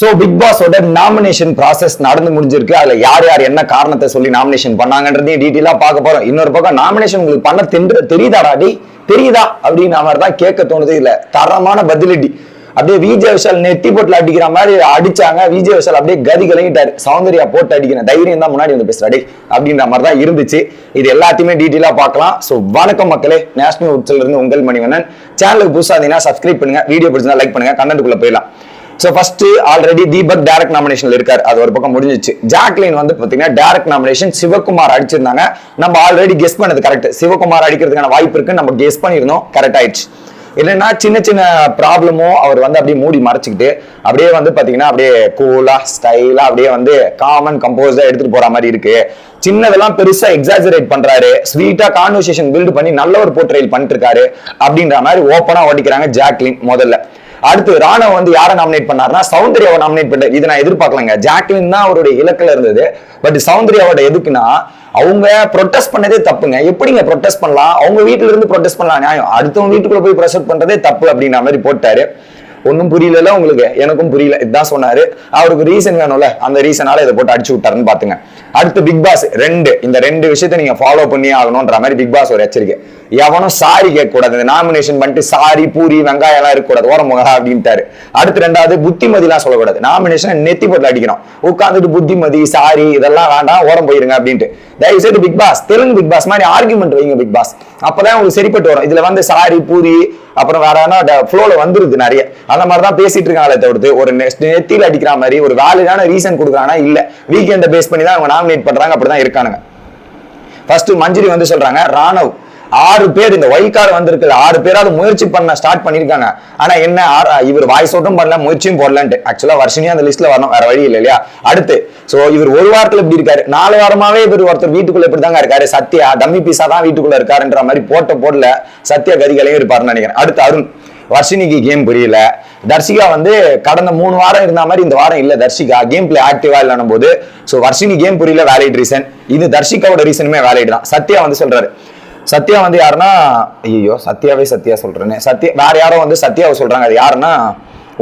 So big பாஸோட nomination process நடந்து முடிஞ்சிருக்கு. அதுல யார் யார் என்ன காரணத்தை சொல்லி நாமினேஷன் பண்ணாங்கன்றதையும் டீட்டெயிலா பார்க்க போறோம். இன்னொரு பக்கம் நாமினேஷன் உங்களுக்கு பண்ண தென்று தெரியுதாடா டி தெரியுதா? அப்படின்னு மாதிரி தான் கேட்க தோணுது. இல்ல தரமான பதிலடி. அப்படியே விஜய் விஷால் நெத்தி போட்டில் அடிக்கிற மாதிரி அடிச்சாங்க. விஜய் விஷால் அப்படியே கதி கலங்கிட்டாரு. சௌந்தர்யா போட்டு அடிக்கிற தைரியம் தான் முன்னாடி வந்து பேசுறாடி அப்படின்ற மாதிரி தான் இருந்துச்சு. இது எல்லாத்தையுமே டீட்டெயிலாக பார்க்கலாம். ஸோ வணக்கம் மக்களே. நேஷனல் உட்ஸ்ல இருந்து உங்கள் மணிவண்ணன். சேனலுக்கு புதுசாக இருந்தீங்கன்னா சப்ஸ்கிரைப் பண்ணுங்க. வீடியோ பிடிச்சிருந்தா லைக் பண்ணுங்க. கண்டென்ட்டுக்குள்ள போயிடலாம். So first already Deepak direct நாமினேஷன்ல இருக்காரு. அது ஒரு பக்கம் முடிஞ்சிச்சு. ஜாக்லின் வந்து பார்த்தீங்கன்னா டேரக்ட் நாமினேஷன் சிவகுமார் அடிச்சிருந்தாங்க. நம்ம ஆல்ரெடி கெஸ் பண்ணது கரெக்ட் சிவகுமார் அடிக்கிறதுக்கான வாய்ப்பு இருக்குன்னு நம்ம கெஸ் பண்ணியிருந்தோம். கரெக்ட் ஆயிடுச்சு. இல்லைன்னா சின்ன சின்ன ப்ராப்ளமும் அவர் வந்து அப்படியே மூடி மறைச்சிக்கிட்டு அப்படியே வந்து பார்த்தீங்கன்னா அப்படியே கூலா ஸ்டைலா அப்படியே வந்து காமன் கம்போஸா எடுத்துட்டு போற மாதிரி இருக்கு. சின்னதெல்லாம் பெருசா எக்ஸாஜரேட் பண்றாரு. ஸ்வீட்டா கான்வர்சேஷன் பில்டு பண்ணி நல்ல ஒரு போர்ட்ரேல் பண்ணிட்டு இருக்காரு. அப்படின்ற மாதிரி ஓப்பனா ஓடிக்கிறாங்க ஜாக்லின் முதல்ல. அடுத்து ராணுவ வந்து யாரை நாமினேட் பண்ணாருன்னா சௌந்தர்யாவை நாமினேட் பண்ண இது நான் எதிர்பார்க்கலங்க. ஜாக்லின் தான் அவருடைய இலக்குல இருந்தது. பட் சௌந்தர்யாவோட எதுக்குன்னா அவங்க ப்ரொட்டஸ்ட் பண்ணதே தப்புங்க. எப்படிங்க ப்ரொட்டஸ்ட் பண்ணலாம்? அவங்க வீட்டுல இருந்து ப்ரொட்டஸ்ட் பண்ணலாம். நியாயம். அடுத்தவங்க வீட்டுக்குள்ள போய் ப்ரொசெட் பண்றதே தப்பு அப்படின்ற மாதிரி போட்டாரு. ஒன்றும் புரியல உங்களுக்கு. எனக்கும் புரியல. இதுதான் சொன்னாரு. அவருக்கு ரீசன் வேணும்ல. அந்த ரீசனால இதை போட்டு அடிச்சு விட்டாருன்னு பாத்துங்க. அடுத்து பிக் பாஸ் ரெண்டு. இந்த ரெண்டு விஷயத்த நீங்க ஃபாலோ பண்ணி ஆகணும்ன்ற மாதிரி பிக் பாஸ் ஒரு எச்சரிக்கை. எவனும் சாரி கேட்க கூடாது இந்த நாமினேஷன் பண்ணிட்டு சாரி பூரி வெங்காயம் எல்லாம் இருக்கக்கூடாது. ஓரமுகா அப்படின்ட்டாரு. அடுத்து ரெண்டாவது புத்திமதிலாம் சொல்லக்கூடாது. நாமினேஷன் நெத்தி போட்டு அடிக்கணும். உட்காந்துட்டு புத்திமதி சாரி இதெல்லாம் வேண்டாம் ஓரம் போயிருங்க அப்படின்ட்டு. தயவு செய்து big boss Telugu big boss மாதிரி ஆர்குமெண்ட் வைங்க பிக் பாஸ். அப்பதான் உங்களுக்கு சரிப்பட்டு வரும். இதுல வந்து சாரி பூரி அப்புறம் வேற என்ன ஃப்ளோல வந்துருது நிறைய. அந்த மாதிரி தான் பேசிட்டு இருக்காங்களே தவிர்த்து ஒரு நெத்தியில் அடிக்கிற மாதிரி ஒரு வேலிடான ரீசன் கொடுக்குறாங்கன்னா இல்ல. வீக்கெண்டை பேஸ் பண்ணி தான் அவங்க நாமினேட் பண்றாங்க அப்படிதான் இருக்கானுங்க. ஃபர்ஸ்ட் மஞ்சரி வந்து சொல்றாங்க ராணவ் ஆறு பேர் இந்த ஒய் கார்டு வந்திருக்கு ஆறு பேராவது முயற்சி பண்ண ஸ்டார்ட் பண்ணிருக்காங்க. ஆனா என்ன இவர் வாய்ஸ் அவுட்டும் பண்ணல முயற்சியும் போடலன்ட்டு. ஆக்சுவலா வருஷனியா அந்த லிஸ்ட்ல வரணும் வேற வழி இல்லை இல்லையா? அடுத்து சோ இவர் ஒரு வாரத்துல இப்படி இருக்காரு. நாலு வாரமாவே இவர் ஒருத்தர் வீட்டுக்குள்ள இப்படி தாங்க இருக்காரு. சத்யா டம்மி பீஸா தான் வீட்டுக்குள்ள இருக்காருன்ற மாதிரி போட்ட போடல சத்யா கதிகளையும் இருப்பாருன்னு நினைக்கிறேன். அடுத்து அருண் வர்ஷினிக்கு கேம் புரியல. தர்ஷிகா வந்து கடந்த மூணு வாரம் இருந்த மாதிரி இந்த வாரம் இல்ல தர்ஷிகா. கேம் பிளே ஆக்டிவா இல்லைன்னும் போது ஸோ வர்ஷினி கேம் புரியல வேலிட் ரீசன் இது தர்ஷிகாவோட ரீசனுமே வேலிட் தான். சத்யா வந்து சொல்றாரு சத்யா வந்து யாருன்னா ஐயோ சத்யாவே சத்யா சொல்றேன்னு. சத்யா வேற யாரோ வந்து சத்யாவை சொல்றாங்க. அது யாருன்னா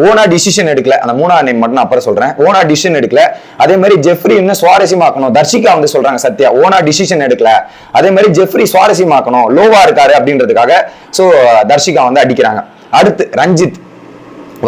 ஓனா டிசிஷன் எடுக்கல. அந்த மூணா நேம் மட்டும் நான் அப்புறம் சொல்றேன். ஓனா டிசிஷன் எடுக்கல. அதே மாதிரி ஜெஃப்ரி இன்னும் சுவாரஸ்யமாக்கணும். தர்ஷிகா வந்து சொல்றாங்க சத்யா ஓனா டிசிஷன் எடுக்கல. அதே மாதிரி ஜெஃப்ரி சுவாரஸ்யமாக்கணும். லோவா இருக்காரு அப்படின்றதுக்காக சோ தர்ஷிகா வந்து அடிக்கிறாங்க. அடுத்து ரஞ்சித்.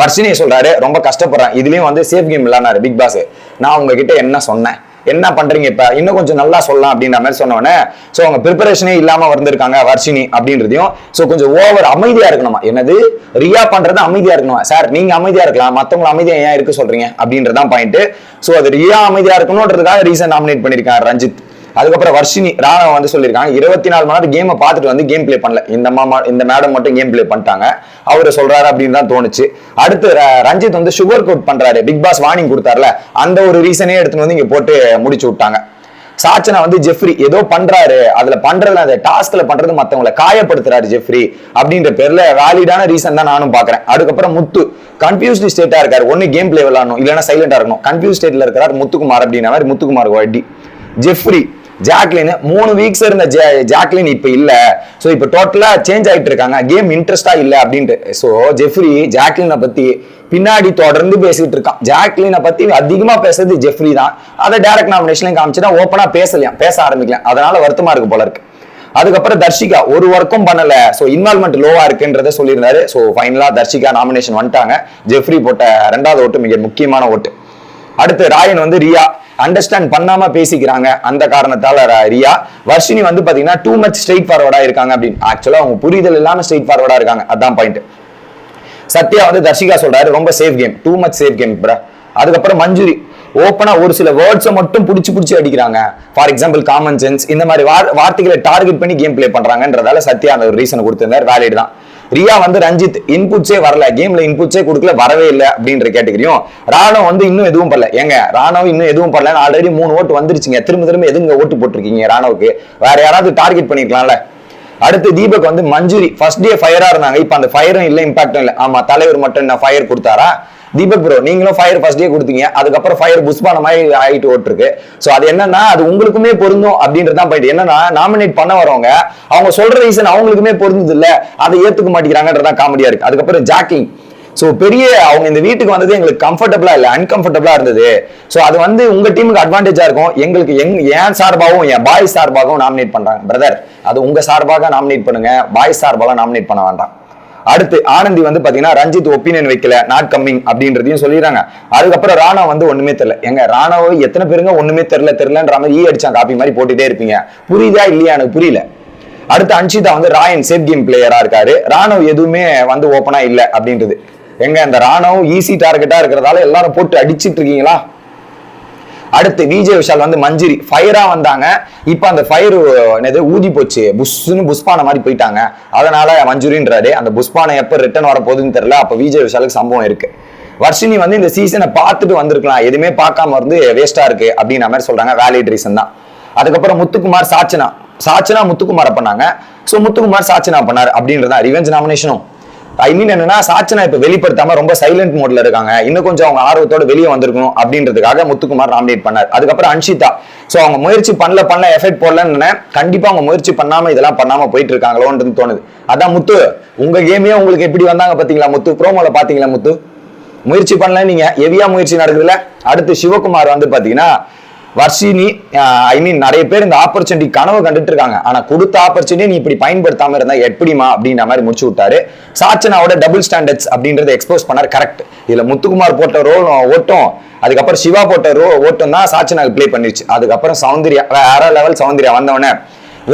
வர்ஷினியை சொல்றாரு ரொம்ப கஷ்டப்படுறேன். இதுலயும் வந்து சேஃப் கேம் விளையாடுறாரு பிக் பாஸ் நான் உங்ககிட்ட என்ன சொன்னேன்? என்ன பண்றீங்க இப்ப? இன்னும் கொஞ்சம் நல்லா சொல்லலாம் அப்படின்ற மாதிரி சொன்னோடனே சோ அவங்க ப்ரிப்பரேஷனே இல்லாம வந்திருக்காங்க வர்ஷினி அப்படின்றதையும். சோ கொஞ்சம் ஓவர் அமைதியா இருக்கணுமா? என்னது? ரியா பண்றது அமைதியா இருக்கணுமா? சார் நீங்க அமைதியா இருக்கலாம். மத்தவங்க அமைதியா ஏன் இருக்க சொல்றீங்க? அப்படின்றதான் பாயிண்ட் சோ அது ரியா அமைதியா இருக்கணும்ன்றதுக்காக ரீசன் நாமினேட் பண்ணிருக்காங்க ரஞ்சித். அதுக்கப்புறம் வர்ஷினி ராணவ வந்து சொல்லியிருக்காங்க இருபத்தி நாலு மணி நேரம் கேமை பார்த்துட்டு வந்து கேம் ப்ளே பண்ணல. இந்த மாமா இந்த மேடம் மட்டும் கேம் ப்ளே பண்ணிட்டாங்க. அவர் சொல்றாரு அப்படின்னு தான் தோணுச்சு. அடுத்து ர- ரஞ்சித் வந்து சுகர் கோட் பண்றாரு. பிக் பாஸ் வார்னிங் கொடுத்தாருல அந்த ஒரு ரீசனே எடுத்துன்னு வந்து இங்க போட்டு முடிச்சு விட்டாங்க. சாச்சனா வந்து ஜெஃப்ரி ஏதோ பண்றாரு. அதுல பண்றதுல அந்த டாஸ்க்ல பண்றது மத்தவங்களை காயப்படுத்துறாரு ஜெஃப்ரி அப்படின்ற பேர்ல வேலிடான ரீசன் தான் நானும் பாக்குறேன் அதுக்கப்புறம் முத்து கன்ஃபியூஸ்டு ஸ்டேட்டா இருக்காரு. ஒன்னு கேம் பிளே விளாடணும் இல்லைன்னா சைலண்டா இருக்கணும். கன்ஃபியூஸ் ஸ்டேட்ல இருக்கிறார் முத்துக்குமார் அப்படின்ற மாதிரி முத்துக்குமார் வட்டி ஜெஃப்ரி ஜாக்லின் மூணு வீக்ஸ் இருந்த ஜாக்லின் இப்போ இல்லை. ஸோ இப்போ டோட்டலாக சேஞ்ச் ஆகிட்டு இருக்காங்க. கேம் இன்ட்ரெஸ்டாக இல்லை அப்படின்ட்டு. ஸோ ஜெஃப்ரி ஜாக்லினை பற்றி பின்னாடி தொடர்ந்து பேசிட்டு இருக்கான். ஜாக்லினை பத்தி அதிகமா பேசுறது ஜெஃப்ரி தான். அதை டேரக்ட் நாமினேஷன்லையும் காமிச்சுட்டா ஓப்பனா பேசலையாம். பேச ஆரம்பிக்கலாம் அதனால வருத்தமா இருக்கு போல இருக்கு. அதுக்கப்புறம் தர்ஷிகா ஒரு ஒர்க்கும் பண்ணல. ஸோ இன்வால்மெண்ட் லோவா இருக்குன்றத சொல்லியிருந்தாரு. ஸோ ஃபைனலா தர்ஷிகா நாமினேஷன் வந்துட்டாங்க. ஜெஃப்ரி போட்ட ரெண்டாவது ஓட்டு மிக முக்கியமான ஓட்டு. அடுத்து ராயன் வந்து ரியா. அண்டர்ஸ்டாண்ட் பண்ணாம பேசிக்கிறாங்க. அந்த காரணத்தால ரியா. வர்ஷினி வந்து பாத்தீங்கன்னா டூ மச் ஸ்ட்ரெயிட் ஃபார்வர்டா இருக்காங்க அப்படின்னு. ஆக்சுவலா அவங்க புரிதல் இல்லாம ஸ்ட்ரெயிட் ஃபார்வர்டா இருக்காங்க. அதான் பாயிண்ட் சத்யா வந்து தர்ஷிகா சொல்றாரு ரொம்ப safe game too much safe game bro அதுக்கப்புறம் மஞ்சுரி ஓப்பனா ஒரு சில வேர்ட்ஸை மட்டும் பிடிச்சி பிடிச்சி அடிக்கிறாங்க. ஃபார் எக்ஸாம்பிள் காமன் சென்ஸ் இந்த மாதிரி வார்த்தைகளை டார்கெட் பண்ணி கேம் பிளே பண்றாங்கன்றதால சத்யா அந்த ஒரு ரீசன் கொடுத்திருந்தார். வேலிட் தான். ரியா வந்து ரஞ்சித் இன்புட்ஸே வரல கேம்ல இன்புட்ஸே கொடுக்கல வரவே இல்லை அப்படின்ற கேட்டகரியும் ராணவ் வந்து இன்னும் எதுவும் பண்ணல. ஏங்க ராணவ் இன்னும் எதுவும் பண்ணல. ஆல்ரெடி மூணு ஓட்டு வந்துருச்சுங்க. திரும்ப திரும்ப எதுங்க ஓட்டு போட்டிருக்கீங்க ராணவுக்கு? வேற யாராவது டார்கெட் பண்ணிருக்கலாம்ல. அடுத்து தீபக் வந்து மஞ்சுரி ஃபர்ஸ்ட் டே ஃபயரா இருந்தாங்க. இப்ப அந்த ஃபயரும் இல்லை இம்பாக்டும் இல்லை. ஆமா தலைவர் மட்டும் என்ன ஃபயர் கொடுத்தாரா? தீபக் ப்ரோ நீங்களும் ஃபயர் ஃபர்ஸ்ட் டே கொடுத்தீங்க. அதுக்கப்புறம் ஃபயர் புஷ்பான மாதிரி ஆகிட்டு ஓட்டிருக்கு. ஸோ அது என்னன்னா அது உங்களுக்குமே பொருந்தும் அப்படின்றதான் போயிட்டு என்னன்னா நாமினேட் பண்ண வரவங்க அவங்க சொல்ற ரீசன் அவங்களுக்குமே பொருந்தது இல்லை அதை ஏத்துக்க மாட்டேங்கிறாங்கன்றதான் காமெடியா இருக்கு. அதுக்கப்புறம் ஜாக்கிங் ஸோ பெரிய அவங்க இந்த வீட்டுக்கு வந்தது எங்களுக்கு கம்ஃபர்டபுளா இல்லை அன்கம்ஃபர்டபுளா இருந்தது. ஸோ அது வந்து உங்க டீமுக்கு அட்வான்டேஜா இருக்கும். எங்களுக்கு எங் என் சார்பாகவும் என் பாய் சார்பாகவும் நாமினேட் பண்றாங்க பிரதர் அது உங்க சார்பாக நாமினேட் பண்ணுங்க பாய் சார்பாக நாமினேட் பண்ண வேண்டாம். அடுத்து ஆனந்தி வந்து பாத்தீங்கன்னா ரஞ்சித் ஒப்பீனியன் வைக்கல நாட் கம்மிங் அப்படின்றதையும் சொல்லிடுறாங்க. அதுக்கப்புறம் ராணா வந்து ஒண்ணுமே தெரியல. எங்க ராணாவை எத்தனை பேருங்க ஒண்ணுமே தெரியல தெரியலன்ற மாதிரி e ஈ அடிச்சான் காப்பி மாதிரி போட்டுட்டே இருப்பீங்க. புரியுதா இல்லையா எனக்கு புரியல. அடுத்து அன்ஷிதா வந்து ராயன் சேஃப் கேம் பிளேயரா இருக்காரு. ராணவ் எதுவுமே வந்து ஓப்பனா இல்ல அப்படின்றது. எங்க இந்த ராணவ் ஈஸி டார்கெட்டா இருக்கிறதால எல்லாரும் போட்டு அடிச்சிட்டு இருக்கீங்களா? அடுத்து விஜய் விஷால் வந்து மஞ்சிரி. ஃபயரா வந்தாங்க. இப்போ அந்த ஃபயர் என்னது ஊதி போச்சு. புஷ்னு புஷ்பான மாதிரி போயிட்டாங்க. அதனால மஞ்சுரின்றாரு. அந்த புஷ்பானை எப்போ ரிட்டர்ன் வர போகுதுன்னு தெரியல. அப்போ விஜய் விஷாலுக்கு சம்பவம் இருக்கு. வர்ஷினி வந்து இந்த சீசனை பார்த்துட்டு வந்திருக்கலாம். எதுவுமே பார்க்காம வந்து வேஸ்டா இருக்கு அப்படின்ற மாதிரி சொல்றாங்க. வேலிட் ரீசன் தான். அதுக்கப்புறம் முத்துக்குமார் சாச்சனா. சாச்சனா முத்துக்குமாரை பண்ணாங்க. ஸோ முத்துக்குமார் சாச்சனா பண்ணார் அப்படின்றதான் ரிவெஞ்ச் நாமினேஷனும் ஐ மீன் என்னன்னா சாச்சனா இப்ப வெளிப்படுத்தாம ரொம்ப சைலண்ட் மோட்ல இருக்காங்க. இன்னும் கொஞ்சம் அவங்க ஆர்வத்தோட வெளியே வந்திருக்கணும் அப்படின்றதுக்காக முத்துக்குமார் நாமினேட் பண்ணார். அதுக்கப்புறம் அன்ஷிதா. சோ அவங்க முயற்சி பண்ணல பண்ணல எஃபெக்ட் போடலன்னு கண்டிப்பா அவங்க முயற்சி பண்ணாம இதெல்லாம் பண்ணாம போயிட்டு இருக்காங்களோன்றது தோணுது. அதான் முத்து உங்க கேமே உங்களுக்கு எப்படி வந்தாங்க பாத்தீங்களா முத்து? ப்ரோமோல பாத்தீங்களா முத்து? முயற்சி பண்ணல நீங்க. ஹெவியா முயற்சி நடக்குதுல அடுத்து சிவகுமார் வந்து பாத்தீங்கன்னா வர்ஷினி ஐ மீன் நிறைய பேர் இந்த ஆப்பர்ச்சுனிட்டி கனவு கண்டுட்டு இருக்காங்க. ஆனா கொடுத்த ஆப்பர்ச்சுனிட்டி நீ இப்படி பயன்படுத்தாம இருந்தா எப்படிமா அப்படின்ற மாதிரி முடிச்சு விட்டாரு. சாச்சனாவோட டபுள் ஸ்டாண்டர்ட்ஸ் அப்படின்றத எக்ஸ்போஸ் பண்ணார். கரெக்ட் இதுல முத்துக்குமார் போட்ட ரோல் ஓட்டம். அதுக்கப்புறம் சிவா போட்ட ரோ ஓட்டம் தான் சாச்சனாக்கு ப்ளே பண்ணிருச்சு. அதுக்கப்புறம் சௌந்தர்யா வேற லெவல் சௌந்தர்யா வந்தவொடனே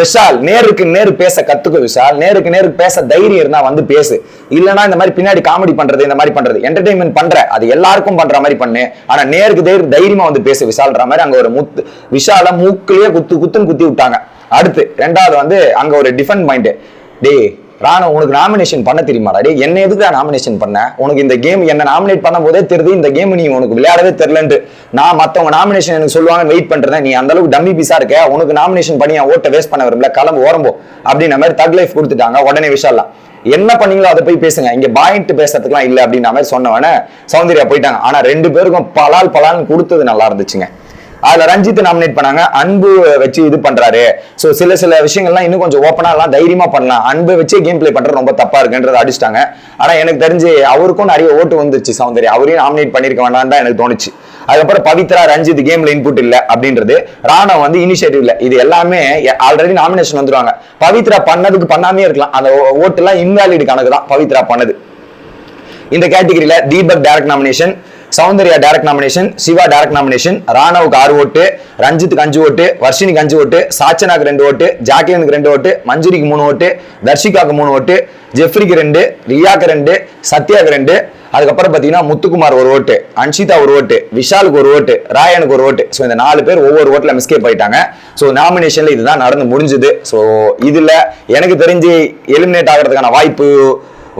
விஷால் நேருக்கு நேரு பேச கத்துக்க விஷால் நேருக்கு நேருக்கு பேச தைரியம் இருந்தா வந்து பேசு. இல்லைன்னா இந்த மாதிரி பின்னாடி காமெடி பண்றது இந்த மாதிரி பண்றது. என்டர்டைன்மெண்ட் பண்ற அது எல்லாருக்கும் பண்ற மாதிரி பண்ணு. ஆனா நேருக்கு தைரிய தைரியமா வந்து பேசு விஷால்ன்ற மாதிரி அங்க ஒரு முத்து விஷால மூக்கிலேயே குத்து குத்துன்னு குத்தி விட்டாங்க. அடுத்து ரெண்டாவது வந்து அங்க ஒரு டிஃபன் பாயிண்ட் டேய் ராணுவ உனக்கு நாமினேஷன் பண்ண தெரியுமா? டேய் என்ன எதுக்கு நாமினேஷன் பண்ண? உனக்கு இந்த கேம் என்ன நாமினேட் பண்ணும் போதே தெரியுது இந்த கேம் நீ உனக்கு விளையாடவே தெரியலன்ட்டு. நான் மற்றவங்க நாமினேஷன் எனக்கு சொல்லுவாங்க வெயிட் பண்ணுறேன் நீ அந்த அளவுக்கு டம்மி பீஸா இருக்க உனக்கு நாமினேஷன் பண்ணி என் ஓட்டை வேஸ்ட் பண்ண விரும்பல கிளம்பு ஓரம்போ அப்படின்ற மாதிரி தக் லைஃப் கொடுத்துட்டாங்க உடனே விஷயம்லாம் என்ன பண்ணீங்களோ அதை போய் பேசுங்க. இங்க பாயிண்ட் பேசுறதுக்குலாம் இல்லை அப்படின்ற மாதிரி சொன்னவனே சௌந்தர்யா போயிட்டாங்க. ஆனா ரெண்டு பேருக்கும் பலால் பலால்னு கொடுத்தது நல்லா இருந்துச்சுங்க. அதுல ரஞ்சித் நாமினேட் பண்ணாங்க. அன்பு வச்சு இது பண்றாரு. சோ சில சில விஷயங்கள்லாம் இன்னும் கொஞ்சம் ஓப்பனா எல்லாம் தைரியமா பண்ணலாம். அன்பு வச்சே கேம் பிளே பண்றது ரொம்ப தப்பா இருக்குன்றத அடிச்சிட்டாங்க. ஆனா எனக்கு தெரிஞ்சு அவருக்கும் நிறைய ஓட்டு வந்துருச்சு சௌந்தர்யா. அவரையும் நாமினேட் பண்ணிருக்க வேண்டாம் தான் எனக்கு தோணுச்சு. அதுக்கப்புறம் பவித்ரா ரஞ்சித் கேம்ல இன்புட் இல்ல அப்படின்றது. ராணா வந்து இனிஷியேட்டிவ் இது எல்லாமே ஆல்ரெடி நாமினேஷன் வந்துருவாங்க. பவித்ரா பண்ணதுக்கு பண்ணாமே இருக்கலாம். அந்த ஓட்டு எல்லாம் இன்வாலிட் கணக்கு தான் பவித்ரா பண்ணது. இந்த கேட்டகரியில Deepak direct nomination Soundarya direct nomination Siva direct nomination ராணவுக்கு ஆறு ஓட்டு ரஞ்சித்துக்கு அஞ்சு ஓட்டு வர்ஷினிக்கு அஞ்சு ஓட்டு சாச்சனாக்கு ரெண்டு ஓட்டு ஜாக்கியனுக்கு ரெண்டு ஓட்டு மஞ்சுரிக்கு மூணு ஓட்டு தர்ஷிகாக்கு மூணு ஓட்டு ஜெஃப்ரிக்கு ரெண்டு ரியாக்கு ரெண்டு சத்யாக்கு ரெண்டு அதுக்கப்புறம் பார்த்தீங்கன்னா முத்துக்குமார் ஒரு ஓட்டு அன்ஷிதா ஒரு ஓட்டு விஷாலுக்கு ஒரு ஓட்டு ராயனுக்கு ஒரு ஓட்டு. ஸோ இந்த நாலு பேர் ஒவ்வொரு ஓட்டில் மிஸ்கேப் ஆயிட்டாங்க ஸோ நாமினேஷனில் இதுதான் நடந்து முடிஞ்சுது. ஸோ இதில் எனக்கு தெரிஞ்சு எலிமினேட் ஆகிறதுக்கான வாய்ப்பு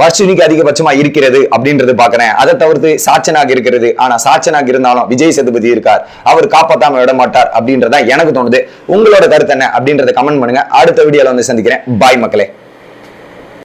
வர்ஷினிக்கு அதிகபட்சமா இருக்கிறது அப்படின்றது பாக்குறேன் அதை தவிர்த்து சாச்சனாக இருக்கிறது. ஆனா சாச்சனாக இருந்தாலும் விஜய் சேதுபதி இருக்கார். அவர் காப்பாத்தாம விட மாட்டார் அப்படின்றதா எனக்கு தோணுது. உங்களோட கருத்து என்ன அப்படின்றத கமெண்ட் பண்ணுங்க. அடுத்த வீடியோல வந்து சந்திக்கிறேன். பாய் மக்களே.